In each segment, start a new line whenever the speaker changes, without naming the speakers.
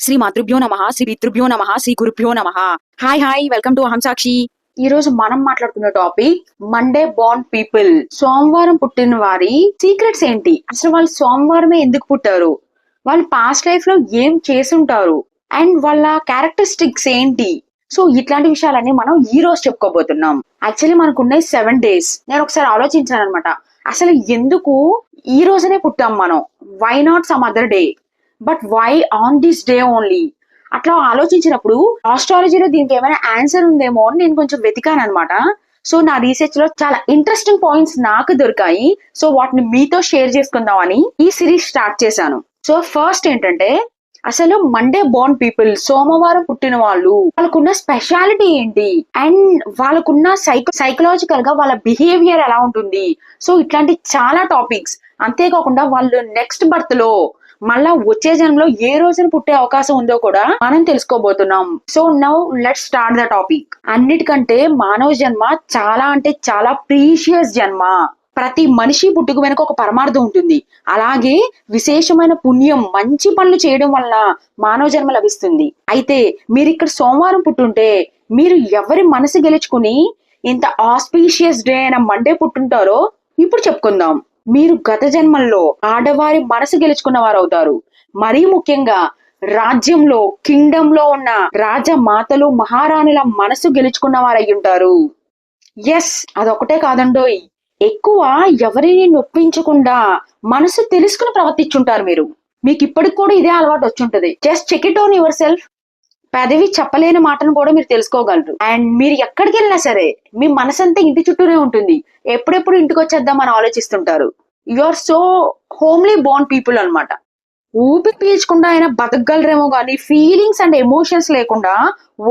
శ్రీ మాతృభ్యో నమ శ్రీ పితృభ్యో నమ శ్రీ గురుభ్యో నమ. హాయ్ హాయ్ వెల్కమ్ టు అహం సాక్షి
ఈ రోజు మనం మాట్లాడుకున్న టాపిక్ మండే బాండ్ పీపుల్ సోమవారం పుట్టిన వారి సీక్రెట్స్ ఏంటి? అసలు వాళ్ళు సోమవారమే ఎందుకు పుట్టారు? వాళ్ళు పాస్ట్ లైఫ్లో ఏం చేసుంటారు? అండ్ వాళ్ళ క్యారెక్టరిస్టిక్స్ ఏంటి? సో ఇట్లాంటి విషయాలన్నీ మనం ఈ రోజు చెప్పుకోబోతున్నాం. యాక్చువల్లీ మనకున్న సెవెన్ డేస్ నేను ఒకసారి ఆలోచించాను అనమాట అసలు ఎందుకు ఈ రోజునే పుట్టాం మనం? Why not some other day but why on this day only అట్లా ఆలోచించినప్పుడు ఆస్ట్రాలజీలో దీనికి ఏమైనా ఆన్సర్ ఉందేమో అని నేను కొంచెం వెతికాను అనమాట సో నా రీసెర్చ్లో చాలా ఇంట్రెస్టింగ్ పాయింట్స్ నాకు దొరికాయి. సో వాటిని మీతో షేర్ చేసుకుందామని ఈ సిరీస్ స్టార్ట్ చేశాను. సో ఫస్ట్ ఏంటంటే అసలు మండే బోర్న్ పీపుల్ సోమవారం పుట్టిన వాళ్ళు వాళ్ళకున్న స్పెషాలిటీ ఏంటి? అండ్ వాళ్ళకున్న సైకో సైకలాజికల్గా వాళ్ళ బిహేవియర్ ఎలా ఉంటుంది? సో ఇట్లాంటి చాలా టాపిక్స్ అంతేకాకుండా వాళ్ళు నెక్స్ట్ బర్త్లో మళ్ళా వచ్చే జన్మలో ఏ రోజున పుట్టే అవకాశం ఉందో కూడా మనం తెలుసుకోబోతున్నాం. So now let start the topic అన్నిటికంటే మానవ జన్మ చాలా అంటే చాలా ప్రీషియస్ జన్మ. ప్రతి మనిషి పుట్టుకు వెనుక ఒక పరమార్థం ఉంటుంది. అలాగే విశేషమైన పుణ్యం మంచి పనులు చేయడం వల్ల మానవ జన్మ లభిస్తుంది. అయితే మీరు ఇక్కడ సోమవారం పుట్టుంటే మీరు ఎవరి మనసు గెలుచుకుని ఇంత ఆస్పీషియస్ డే అయిన మండే పుట్టుంటారో ఇప్పుడు చెప్పుకుందాం. మీరు గత జన్మల్లో ఆడవారి మనసు గెలుచుకున్న వారు అవుతారు మరీ ముఖ్యంగా రాజ్యంలో కింగ్డమ్లో ఉన్న రాజమాతలు మహారాణుల మనసు గెలుచుకున్న వారు ఉంటారు ఎస్ అదొకటే కాదండోయ్. ఎక్కువ ఎవరిని నొప్పించకుండా మనసు తెలుసుకుని ప్రవర్తించుంటారు మీరు. మీకు ఇప్పటికి కూడా ఇదే అలవాటు వచ్చుంటది just check it on yourself. పెదవి చెప్పలేని మాటను కూడా మీరు తెలుసుకోగలరు. అండ్ మీరు ఎక్కడికి వెళ్ళినా సరే మీ మనసంతా ఇంటి చుట్టూనే ఉంటుంది. ఎప్పుడెప్పుడు ఇంటికి వచ్చేద్దాం అని ఆలోచిస్తుంటారు. You are so homely bond people అన్నమాట. ఊపిరి పీల్చకుండా అయినా బతకగలరేమో కానీ ఫీలింగ్స్ అండ్ ఎమోషన్స్ లేకుండా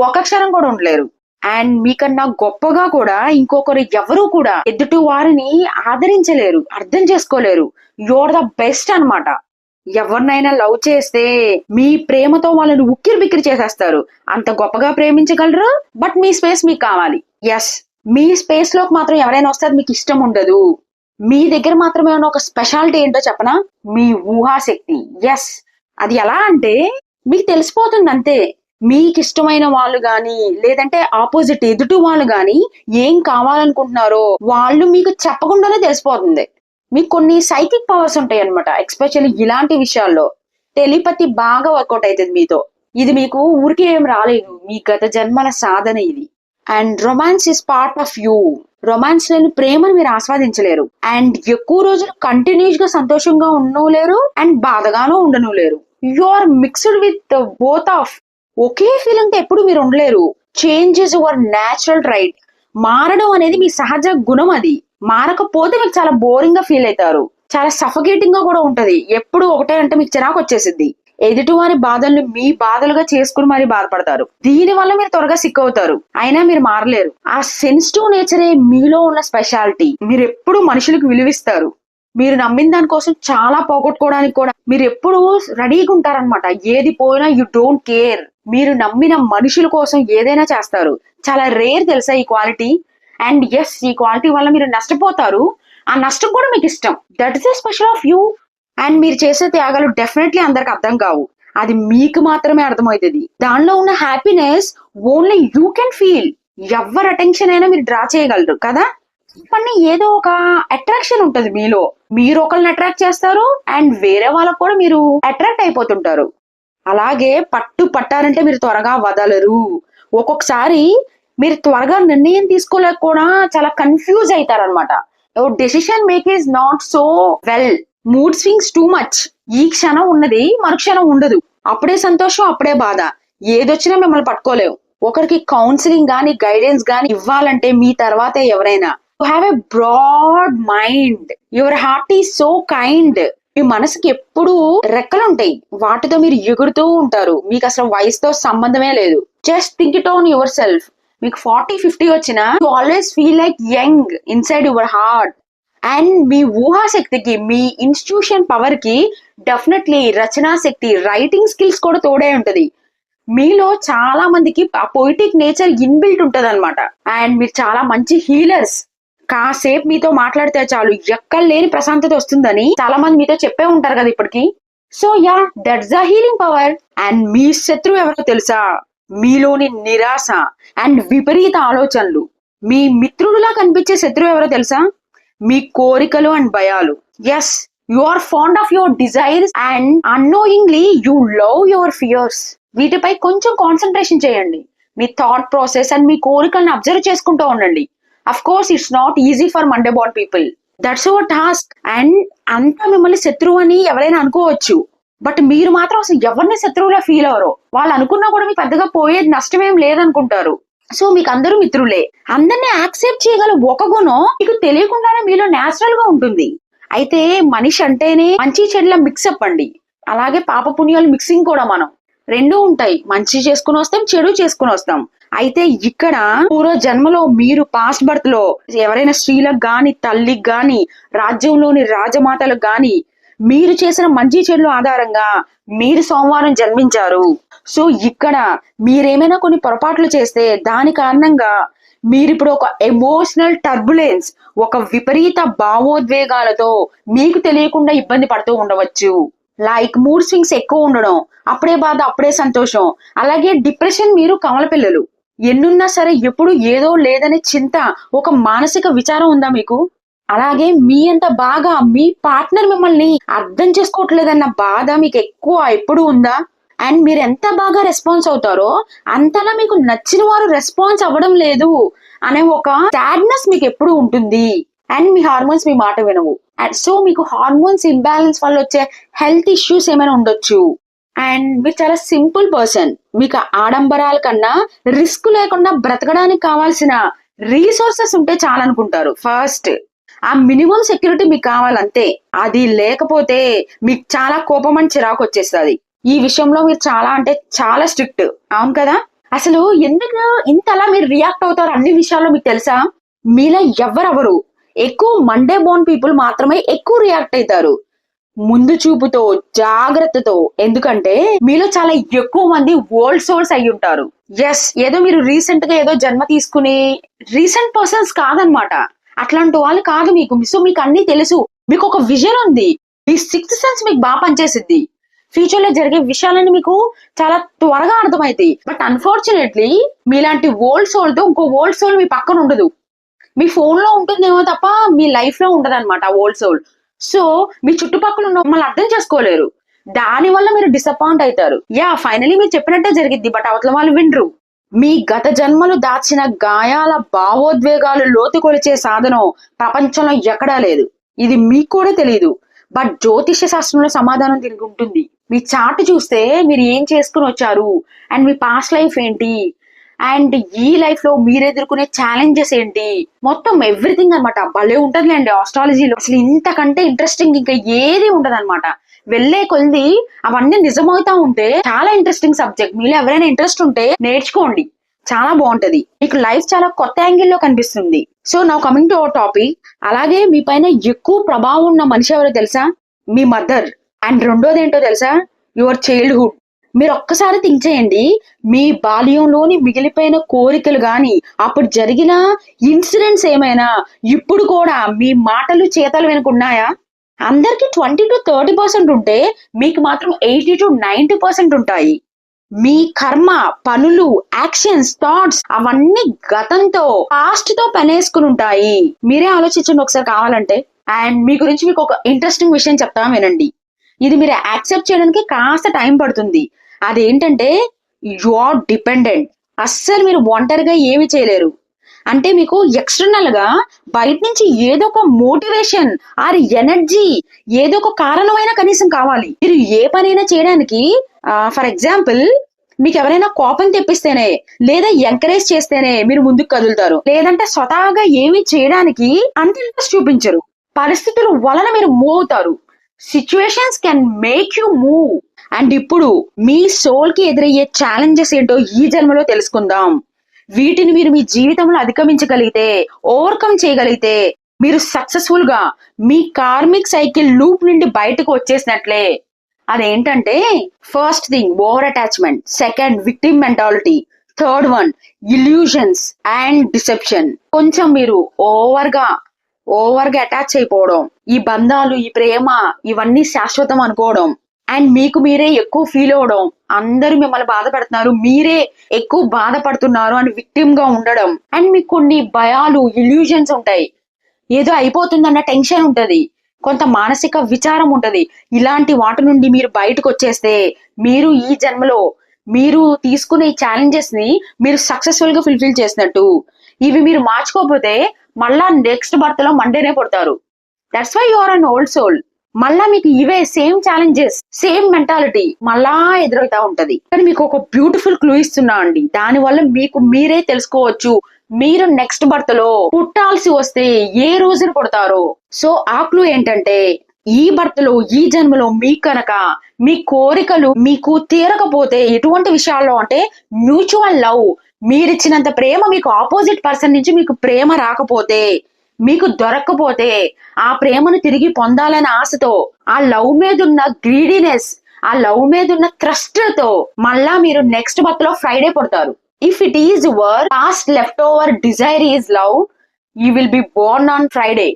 ఒక క్షణం కూడా ఉండలేరు. అండ్ మీకన్నా గొప్పగా కూడా ఇంకొకరు ఎవరు కూడా ఎదుటి వారిని ఆదరించలేరు అర్థం చేసుకోలేరు. యువర్ ద బెస్ట్ అన్నమాట. ఎవరినైనా లవ్ చేస్తే మీ ప్రేమతో వాళ్ళని ఉక్కిరి బిక్కిరి చేసేస్తారు. అంత గొప్పగా ప్రేమించగలరు బట్ మీ స్పేస్ మీకు కావాలి. ఎస్ మీ స్పేస్లోకి మాత్రం ఎవరైనా వస్తే మీకు ఇష్టం ఉండదు. మీ దగ్గర మాత్రమే ఉన్న ఒక స్పెషాలిటీ ఏంటో చెప్పనా? మీ ఊహాశక్తి. ఎస్ అది ఎలా అంటే మీకు తెలిసిపోతుంది అంతే. మీకు ఇష్టమైన వాళ్ళు గాని లేదంటే ఆపోజిట్ ఎదుటి వాళ్ళు గాని ఏం కావాలనుకుంటున్నారో వాళ్ళు మీకు చెప్పకుండానే తెలిసిపోతుంది. మీకు కొన్ని సైకిక్ పవర్స్ ఉంటాయి అనమాట ఎక్స్పెషల్లీ ఇలాంటి విషయాల్లో టెలిపతి బాగా వర్కౌట్ అవుతుంది మీతో. ఇది మీకు ఊరికే ఏం రాలేదు. మీ గత జన్మల సాధన ఇది. And romance is part of you romance లేని ప్రేమను మీరు ఆస్వాదించలేరు. అండ్ ఎక్కువ రోజులు కంటిన్యూస్గా సంతోషంగా ఉండలేరు అండ్ బాధగానూ ఉండను లేరు. You are mixed with both of ఒకే ఫీలింగ్తో ఎప్పుడు మీరు ఉండలేరు. Change is your natural right మారడం అనేది మీ సహజ గుణం అది. మారకపోతే మీకు చాలా బోరింగ్గా ఫీల్ అవుతారు. చాలా సఫకేటింగ్గా కూడా ఉంటది. ఎప్పుడు ఒకటే అంటే మీకు చిరాకు వచ్చేసింది ఎదుటివారి బాధల్ని మీ బాధలుగా చేసుకుని మరి బాధపడతారు. దీని వల్ల మీరు త్వరగా సిక్ అవుతారు. అయినా మీరు మారలేరు. ఆ సెన్సిటివ్ నేచరే మీలో ఉన్న స్పెషాలిటీ. మీరు ఎప్పుడు మనుషులకు విలువిస్తారు. మీరు నమ్మిన దానికోసం చాలా పోగొట్టుకోవడానికి కూడా మీరు ఎప్పుడు రెడీగా ఉంటారనమాట ఏది పోయినా యు డోంట్ కేర్. మీరు నమ్మిన మనుషుల కోసం ఏదైనా చేస్తారు. చాలా రేర్ తెలుసా ఈ క్వాలిటీ? అండ్ ఎస్ ఈ క్వాలిటీ వల్ల మీరు నష్టపోతారు. ఆ నష్టం కూడా మీకు ఇష్టం. That is the special of you and మీరు చేసే త్యాగాలు డెఫినెట్లీ అందరికి అర్థం కావు. అది మీకు మాత్రమే అర్థమవుతుంది. దానిలో ఉన్న happiness only you can feel ఎవరి అటెన్షన్ అయినా మీరు డ్రా చేయగలరు కదా? పని ఏదో ఒక అట్రాక్షన్ ఉంటుంది మీలో. మీరు ఒకరిని అట్రాక్ట్ చేస్తారు అండ్ వేరే వాళ్ళకు కూడా మీరు అట్రాక్ట్ అయిపోతుంటారు. అలాగే పట్టు పట్టారంటే మీరు త్వరగా వదలరు. ఒక్కొక్కసారి మీరు త్వరగా నిర్ణయం తీసుకోలేక కూడా చాలా కన్ఫ్యూజ్ అవుతారనమాట decision make is not so well mood swings too much ఈ క్షణం ఉన్నది మరుక్షణం ఉండదు. అప్పుడే సంతోషం అప్పుడే బాధ. ఏదొచ్చినా మిమ్మల్ని పట్టుకోలేవు. ఒకరికి కౌన్సిలింగ్ గాని గైడెన్స్ గాని ఇవ్వాలంటే మీ తర్వాతే ఎవరైనా. You have a broad mind your heart is so kind మీ మనసుకి ఎప్పుడు రెక్కలు ఉంటాయి వాటితో మీరు ఎగురుతూ ఉంటారు. మీకు అసలు వయసుతో సంబంధమే లేదు. Just think it on yourself మీకు ఫార్టీ ఫిఫ్టీ వచ్చినా you always feel like young inside your heart and మీ ఊహాశక్తికి మీ ఇన్స్టిట్యూషన్ పవర్కి డెఫినెట్లీ రచనా శక్తి రైటింగ్ స్కిల్స్ కూడా తోడే ఉంటది. మీలో చాలా మందికి ఆ పొయిటిక్ నేచర్ ఇన్బిల్ట్ ఉంటుంది అనమాట అండ్ మీరు చాలా మంచి హీలర్స్ కాసేపు మీతో మాట్లాడితే చాలు ఎక్కడ లేని ప్రశాంతత వస్తుందని చాలా మంది మీతో చెప్పే ఉంటారు కదా ఇప్పటికి. So yeah that's the healing power and మీ శత్రువు ఎవరో తెలుసా? మీలోని నిరాశ అండ్ విపరీత ఆలోచనలు. మీ మిత్రుడులా కనిపించే శత్రువు ఎవరో తెలుసా? మీ కోరికలు అండ్ భయాలు. Yes you are fond of your desires and annoyingly you love your fears వీటిపై కొంచెం కాన్సన్ట్రేషన్ చేయండి. మీ థాట్ ప్రాసెస్ అండ్ మీ కోరికలను అబ్జర్వ్ చేసుకుంటూ ఉండండి. Of course it's not easy for Monday born people that's our task and అంతా మిమ్మల్ని శత్రువు అని ఎవరైనా అనుకోవచ్చు. బట్ మీరు మాత్రం అసలు ఎవరిని శత్రువులా ఫీల్ అవరో వాళ్ళు అనుకున్నా కూడా మీకు పెద్దగా పోయేది నష్టమేం లేదనుకుంటారు. సో మీకు అందరూ మిత్రులే. అందరినీ యాక్సెప్ట్ చేయగల ఒక గుణం మీకు తెలియకుండానే మీలో నేచురల్గా ఉంటుంది. అయితే మనిషి అంటేనే మంచి చెడుల మిక్సప్ అండి. అలాగే పాప పుణ్యాలు మిక్సింగ్ కూడా మనం. రెండూ ఉంటాయి. మంచి చేసుకుని వస్తాం చెడు చేసుకుని వస్తాం. అయితే ఇక్కడ పూర్వ జన్మలో మీరు పాస్ట్ బర్త్లో ఎవరైనా స్త్రీలకు గాని తల్లికి గాని రాజ్యంలోని రాజమాతలకు గాని మీరు చేసిన మంచి చెడుల ఆధారంగా మీరు సోమవారం జన్మించారు. సో ఇక్కడ మీరేమైనా కొన్ని పొరపాట్లు చేస్తే దాని కారణంగా మీరు ఇప్పుడు ఒక ఎమోషనల్ టర్బులెన్స్ ఒక విపరీత భావోద్వేగాలతో మీకు తెలియకుండా ఇబ్బంది పడుతూ ఉండవచ్చు. లైక్ మూడ్ స్వింగ్స్ ఎక్కువ ఉండడం అప్పుడే బాధ అప్పుడే సంతోషం అలాగే డిప్రెషన్ మీరు కమల పిల్లలు. ఎన్నున్నా సరే ఎప్పుడు ఏదో లేదనే చింత ఒక మానసిక విచారం ఉందా మీకు? అలాగే మీ అంత బాగా మీ పార్ట్నర్ మిమ్మల్ని అర్థం చేసుకోవట్లేదన్న బాధ మీకు ఎక్కువ ఎప్పుడు ఉందా? అండ్ మీరు ఎంత బాగా రెస్పాన్స్ అవుతారో అంతలా మీకు నచ్చిన వారు రెస్పాన్స్ అవ్వడం లేదు అనే ఒక సాడ్నెస్ మీకు ఎప్పుడు ఉంటుంది. అండ్ మీ హార్మోన్స్ మీ మాట వినవు. అండ్ సో మీకు హార్మోన్స్ ఇంబ్యాలెన్స్ వల్ల వచ్చే హెల్త్ ఇష్యూస్ ఏమైనా ఉండొచ్చు. అండ్ మీరు చాలా సింపుల్ పర్సన్ మీకు ఆడంబరాల కన్నా రిస్క్ లేకుండా బ్రతకడానికి కావాల్సిన రీసోర్సెస్ ఉంటే చాలనుకుంటారు. ఫస్ట్ ఆ మినిమం సెక్యూరిటీ మీకు కావాలంతే. అది లేకపోతే మీకు చాలా కోపం అని చిరాకు వచ్చేస్తుంది. ఈ విషయంలో మీరు చాలా అంటే చాలా స్ట్రిక్ట్. అవును కదా? అసలు ఎందుకు ఇంతలా మీరు రియాక్ట్ అవుతారు అన్ని విషయాల్లో మీకు తెలుసా? మీలో ఎవరెవరు? ఎక్కువ మండే బోన్ పీపుల్ మాత్రమే ఎక్కువ రియాక్ట్ అవుతారు ముందు చూపుతో జాగ్రత్తతో. ఎందుకంటే మీలో చాలా ఎక్కువ మంది ఓల్డ్ సోల్స్ అయి ఉంటారు. ఎస్ ఏదో మీరు రీసెంట్గా ఏదో జన్మ తీసుకుని రీసెంట్ పర్సన్స్ కాదనమాట. అట్లాంటి వాళ్ళు కాదు మీకు. సో మీకు అన్ని తెలుసు. మీకు ఒక విజన్ ఉంది. మీ సిక్స్త్ సెన్స్ మీకు బాగా పనిచేసిద్ది. ఫ్యూచర్లో జరిగే విషయాలన్నీ మీకు చాలా త్వరగా అర్థమవుతాయి బట్ అన్ఫార్చునేట్లీ మీలాంటి ఓల్డ్ సోల్తో ఇంకో ఓల్డ్ సోల్ మీ పక్కన ఉండదు. మీ ఫోన్లో ఉంటుందేమో తప్ప మీ లైఫ్లో ఉండదు అనమాట ఓల్డ్ సోల్ సో మీ చుట్టుపక్కల ఉన్న మమ్మల్ని అర్థం చేసుకోలేరు. దాని వల్ల మీరు డిసప్పాయింట్ అవుతారు. యా ఫైనలీ మీరు చెప్పినట్టే జరిగిద్ది బట్ అవతల వాళ్ళు వినరు. మీ గత జన్మలు దాచిన గాయాల భావోద్వేగాలు లోతు కొలిచే సాధనం ప్రపంచంలో ఎక్కడా లేదు. ఇది మీకు కూడా తెలియదు బట్ జ్యోతిష్య శాస్త్రంలో సమాధానం తిరిగి ఉంటుంది. మీ చార్ట్ చూస్తే మీరు ఏం చేసుకుని వచ్చారు? అండ్ మీ పాస్ట్ లైఫ్ ఏంటి? అండ్ ఈ లైఫ్లో మీరు ఎదుర్కొనే ఛాలెంజెస్ ఏంటి? మొత్తం ఎవ్రీథింగ్ అనమాట భలే ఉంటదిలేండి ఆస్ట్రాలజీలో. అసలు ఇంతకంటే ఇంట్రెస్టింగ్ ఇంకా ఏది ఉండదు అనమాట వెళ్ళే కొద్ది అవన్నీ నిజమవుతా ఉంటే చాలా ఇంట్రెస్టింగ్ సబ్జెక్ట్ మీలో ఎవరైనా ఇంట్రెస్ట్ ఉంటే నేర్చుకోండి. చాలా బాగుంటది. మీకు లైఫ్ చాలా కొత్త యాంగిల్లో కనిపిస్తుంది. సో నా కమింగ్ టు అవర్ టాపిక్ అలాగే మీ పైన ఎక్కువ ప్రభావం ఉన్న మనిషి ఎవరో తెలుసా? మీ మదర్ అండ్ రెండోది ఏంటో తెలుసా? యువర్ చైల్డ్హుడ్ మీరు ఒక్కసారి థింక్ చేయండి. మీ బాల్యంలోని మిగిలిపోయిన కోరికలు గాని అప్పుడు జరిగిన ఇన్సిడెంట్స్ ఏమైనా ఇప్పుడు కూడా మీ మాటలు చేతలు వెనుకున్నాయా అందరికి ట్వంటీ టు థర్టీ పర్సెంట్ ఉంటే మీకు మాత్రం ఎయిటీ టు నైన్టీ పర్సెంట్ ఉంటాయి. మీ కర్మ పనులు యాక్షన్స్ థాట్స్ అవన్నీ గతంతో పాస్ట్తో పనేసుకుని ఉంటాయి. మీరే ఆలోచించండి ఒకసారి కావాలంటే. అండ్ మీ గురించి మీకు ఒక ఇంట్రెస్టింగ్ విషయం చెప్తా వినండి. ఇది మీరు యాక్సెప్ట్ చేయడానికి కాస్త టైం పడుతుంది. అదేంటంటే యు ఆర్ డిపెండెంట్ అస్సలు మీరు ఒంటరిగా ఏమి చేయలేరు. అంటే మీకు ఎక్స్టర్నల్గా బయట నుంచి ఏదో ఒక మోటివేషన్ ఆర్ ఎనర్జీ ఏదో ఒక కారణమైన కనీసం కావాలి. మీరు ఏ పనైనా చేయడానికి ఫర్ ఎగ్జాంపుల్ మీకు ఎవరైనా కోపం తెప్పిస్తేనే లేదా ఎంకరేజ్ చేస్తేనే మీరు ముందుకు కదులుతారు. లేదంటే స్వతహాగా ఏమీ చేయడానికి అంత ఇంట్రెస్ట్ చూపించరు. పరిస్థితుల వలన మీరు మూవ్ అవుతారు. Situations can make you move and ఇప్పుడు మీ సోల్కి ఎదురయ్యే ఛాలెంజెస్ ఏంటో ఈ జన్మలో తెలుసుకుందాం. వీటిని మీరు మీ జీవితంలో అధిగమించగలిగితే ఓవర్కమ్ చేయగలిగితే మీరు సక్సెస్ఫుల్గా మీ కార్మిక్ సైకిల్ లూప్ నుండి బయటకు వచ్చేసినట్లే. అదేంటంటే first thing over attachment second victim mentality third one illusions and deception కొంచెం మీరు ఓవర్గా ఓవర్గా అటాచ్ అయిపోవడం ఈ బంధాలు ఈ ప్రేమ ఇవన్నీ శాశ్వతం అనుకోవడం అండ్ మీకు మీరే ఎక్కువ ఫీల్ అవడం. అందరూ మిమ్మల్ని బాధ పెడుతున్నారు. మీరే ఎక్కువ బాధపడుతున్నారు అని విక్టిమ్గా ఉండడం. అండ్ మీకు కొన్ని భయాలు ఇల్యూజన్స్ ఉంటాయి. ఏదో అయిపోతుందన్న టెన్షన్ ఉంటది. కొంత మానసిక విచారం ఉంటది. ఇలాంటి వాటి నుండి మీరు బయటకు వచ్చేస్తే మీరు ఈ జన్మలో మీరు తీసుకునే ఛాలెంజెస్ని మీరు సక్సెస్ఫుల్గా ఫుల్ఫిల్ చేసినట్టు. ఇవి మీరు మార్చుకోకపోతే మళ్ళా నెక్స్ట్ బర్త్లో మండేనే పడతారు. That's why your an old soul మళ్ళా మీకు ఇవే సేమ్ ఛాలెంజెస్ సేమ్ మెంటాలిటీ మళ్ళా ఎదురవుతా ఉంటది. కానీ మీకు ఒక బ్యూటిఫుల్ క్లూ ఇస్తున్నా అండి. దాని వల్ల మీకు మీరే తెలుసుకోవచ్చు. మీరు నెక్స్ట్ బర్త్లో పుట్టాల్సి వస్తే ఏ రోజున పుడతారో. సో ఆ క్లూ ఏంటంటే ఈ బర్త్లో ఈ జన్మలో మీ కనుక మీ కోరికలు మీకు తీరకపోతే ఎటువంటి విషయాల్లో అంటే మ్యూచువల్ లవ్ మీరిచ్చినంత ప్రేమ మీకు ఆపోజిట్ పర్సన్ నుంచి మీకు ప్రేమ రాకపోతే మీకు దొరక్కపోతే ఆ ప్రేమను తిరిగి పొందాలనే ఆశతో ఆ లవ్ మీద ఉన్న గ్రీడీనెస్ ఆ లవ్ మీద ఉన్న తో మళ్ళా మీరు నెక్స్ట్ బర్త్లో ఫ్రైడే పడతారు. If it is your last left over desire is love you will be born on Friday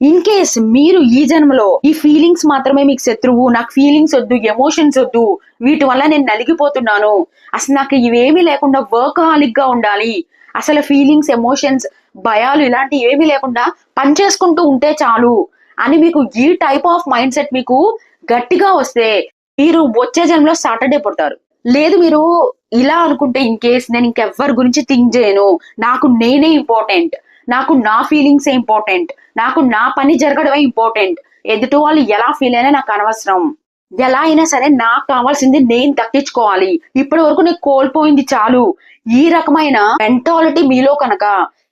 in case మీరు ఈ జన్మలో ఈ ఫీలింగ్స్ మాత్రమే మీకు శత్రువు నాకు ఫీలింగ్స్ వద్దు ఎమోషన్స్ వద్దు వీటి వల్ల నేను నలిగిపోతున్నాను అసలు నాకు ఇవేమీ లేకుండా వర్క్హాలిక్గా ఉండాలి అసలు ఫీలింగ్స్ ఎమోషన్స్ భయాలు ఇలాంటి ఏమీ లేకుండా పని చేసుకుంటూ ఉంటే చాలు అని మీకు ఈ టైప్ ఆఫ్ మైండ్ సెట్ మీకు గట్టిగా వస్తే మీరు వచ్చే జన్మలో సాటర్డే పుడతారు. లేదు మీరు ఇలా అనుకుంటే ఇన్ కేస్ నేను ఇంకెవ్వరి గురించి థింక్ చేయను నాకు నేనే ఇంపార్టెంట్ నాకు నా ఫీలింగ్స్ ఇంపార్టెంట్ నాకు నా పని జరగడమే ఇంపార్టెంట్ ఎదుటి వాళ్ళు ఎలా ఫీల్ అయినా నాకు అనవసరం. ఎలా అయినా సరే నాకు కావాల్సింది నేను దక్కించుకోవాలి. ఇప్పటి వరకు నేను కోల్పోయింది చాలు. ఈ రకమైన మెంటాలిటీ మీలో కనుక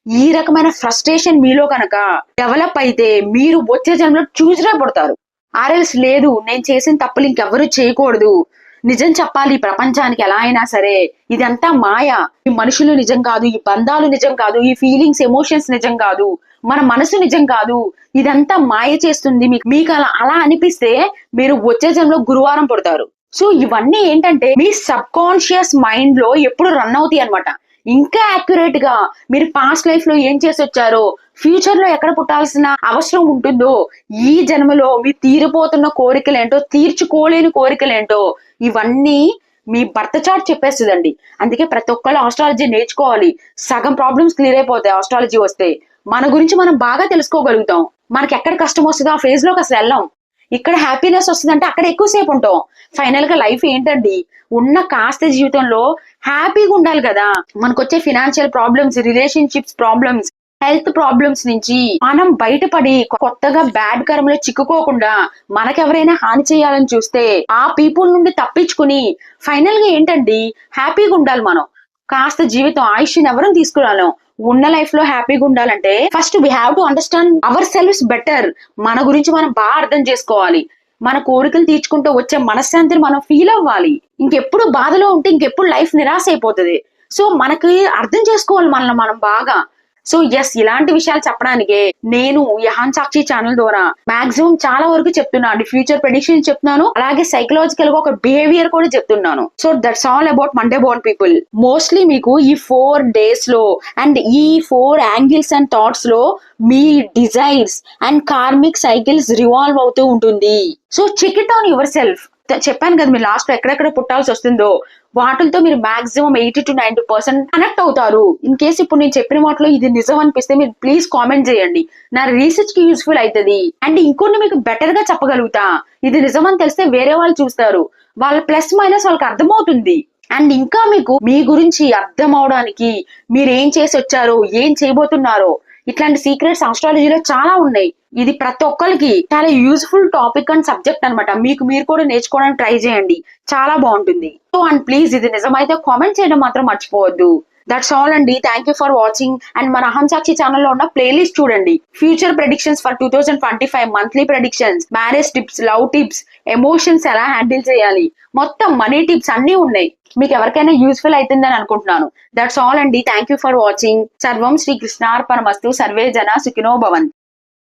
ఈ రకమైన ఫ్రస్ట్రేషన్ మీలో కనుక డెవలప్ అయితే మీరు వచ్చే జన్మలో చూసినా పడతారు ఆర్ఎల్స్ లేదు నేను చేసిన తప్పులు ఇంకెవ్వరూ చేయకూడదు. నిజం చెప్పాలి ఈ ప్రపంచానికి ఎలా అయినా సరే. ఇదంతా మాయ. ఈ మనుషులు నిజం కాదు ఈ బంధాలు నిజం కాదు ఈ ఫీలింగ్స్ ఎమోషన్స్ నిజం కాదు. మన మనసు నిజం కాదు. ఇదంతా మాయ చేస్తుంది మీకు. మీకు అలా అలా అనిపిస్తే మీరు వచ్చే జన్మలో గురువారం పుడతారు. సో ఇవన్నీ ఏంటంటే మీ సబ్ కాన్షియస్ మైండ్లో ఎప్పుడు రన్ అవుతాయి అనమాట ఇంకా యాక్యురేట్గా మీరు పాస్ట్ లైఫ్లో ఏం చేసి వచ్చారో ఫ్యూచర్లో ఎక్కడ పుట్టాల్సిన అవసరం ఉంటుందో ఈ జన్మలో మీ తీరిపోతున్న కోరికలేంటో తీర్చుకోలేని కోరికలేంటో ఇవన్నీ మీ భర్త చాట్ చెప్పేస్తుందండి. అందుకే ప్రతి ఒక్కళ్ళు ఆస్ట్రాలజీ నేర్చుకోవాలి. సగం ప్రాబ్లమ్స్ క్లియర్ అయిపోతాయి ఆస్ట్రాలజీ వస్తే. మన గురించి మనం బాగా తెలుసుకోగలుగుతాం. మనకి ఎక్కడ కష్టం వస్తుందో ఆ ఫేజ్లోకి అసలు వెళ్ళాం. ఇక్కడ హ్యాపీనెస్ వస్తుందంటే అక్కడ ఎక్కువసేపు ఉంటాం. ఫైనల్గా లైఫ్ ఏంటండి? ఉన్న కాస్త జీవితంలో హ్యాపీగా ఉండాలి కదా. మనకు వచ్చే financial problems relationships problems health problems నుంచి మనం బయటపడి కొత్తగా బ్యాడ్ కర్మలో చిక్కుకోకుండా మనకెవరైనా హాని చేయాలని చూస్తే ఆ పీపుల్ నుండి తప్పించుకుని ఫైనల్గా ఏంటండి? హ్యాపీగా ఉండాలి మనం. కాస్త జీవితం ఆయుష్ని ఎవరం తీసుకురాలేం. ఉన్న లైఫ్లో హ్యాపీగా ఉండాలంటే first we have to understand ourselves better మన గురించి మనం బాగా అర్థం చేసుకోవాలి. మన కోరికలు తీర్చుకుంటూ వచ్చే మనశ్శాంతిని మనం ఫీల్ అవ్వాలి. ఇంకెప్పుడు బాధలో ఉంటే ఇంకెప్పుడు లైఫ్ నిరాశ అయిపోతుంది. సో మనకి అర్థం చేసుకోవాలి మనల్ని మనం బాగా. సో ఎస్ ఇలాంటి విషయాలు చెప్పడానికే నేను యహాన్ సాక్షి ఛానల్ ద్వారా మాక్సిమం చాలా వరకు చెప్తున్నాను. ఫ్యూచర్ ప్రెడిక్షన్ చెప్తున్నాను. అలాగే సైకలాజికల్గా ఒక బిహేవియర్ కూడా చెప్తున్నాను. So that's all about Monday born people mostly మీకు ఈ ఫోర్ డేస్లో అండ్ ఈ ఫోర్ యాంగిల్స్ అండ్ థాట్స్లో మీ desires and karmic cycles revolve అవుతూ ఉంటుంది. So check it on yourself చెప్పాను కదా మీరు లాస్ట్లో ఎక్కడెక్కడ పుట్టాల్సి వస్తుందో. వాటితో మీరు maximum eighty to ninety percent connect అవుతారు. ఇన్ కేసు ఇప్పుడు నేను చెప్పిన వాటిలో ఇది నిజం అనిపిస్తే మీరు ప్లీజ్ కామెంట్ చేయండి. నా రీసెర్చ్కి యూస్ఫుల్ అవుతుంది అండ్ ఇంకొన్ని మీకు బెటర్గా చెప్పగలుగుతా. ఇది నిజం అని తెలిస్తే వేరే వాళ్ళు చూస్తారు. వాళ్ళ ప్లస్ మైనస్ వాళ్ళకి అర్థమవుతుంది. అండ్ ఇంకా మీకు మీ గురించి అర్థం అవడానికి మీరు ఏం చేసి వచ్చారో ఏం చేయబోతున్నారో ఇట్లాంటి సీక్రెట్స్ ఆస్ట్రాలజీలో చాలా ఉన్నాయి. ఇది ప్రతి ఒక్కరికి చాలా యూజ్ఫుల్ టాపిక్ అండ్ సబ్జెక్ట్ అన్నమాట. మీకు మీరు కూడా నేర్చుకోవడానికి ట్రై చేయండి. చాలా బాగుంటుంది. సో అండ్ ప్లీజ్ ఇది నిజమైతే కామెంట్ చేయడం మాత్రం మర్చిపోవద్దు. దట్స్ ఆల్ అండి. Thank you for watching and మన అహం సాక్షి ఛానల్లో ఉన్న ప్లేలిస్ట్ చూడండి. Future predictions for two thousand twenty five monthly predictions marriage tips love tips emotions ఎలా హ్యాండిల్ చేయాలి. మొత్తం మనీ టిప్స్ అన్ని ఉన్నాయి. మీకు ఎవరికైనా యూస్ఫుల్ అవుతుందని అనుకుంటున్నాను. దట్స్ ఆల్ అండి. థ్యాంక్ యూ ఫర్ వాచింగ్ సర్వం శ్రీ కృష్ణార్పణమస్తు సర్వే జన సుఖినో భవంత్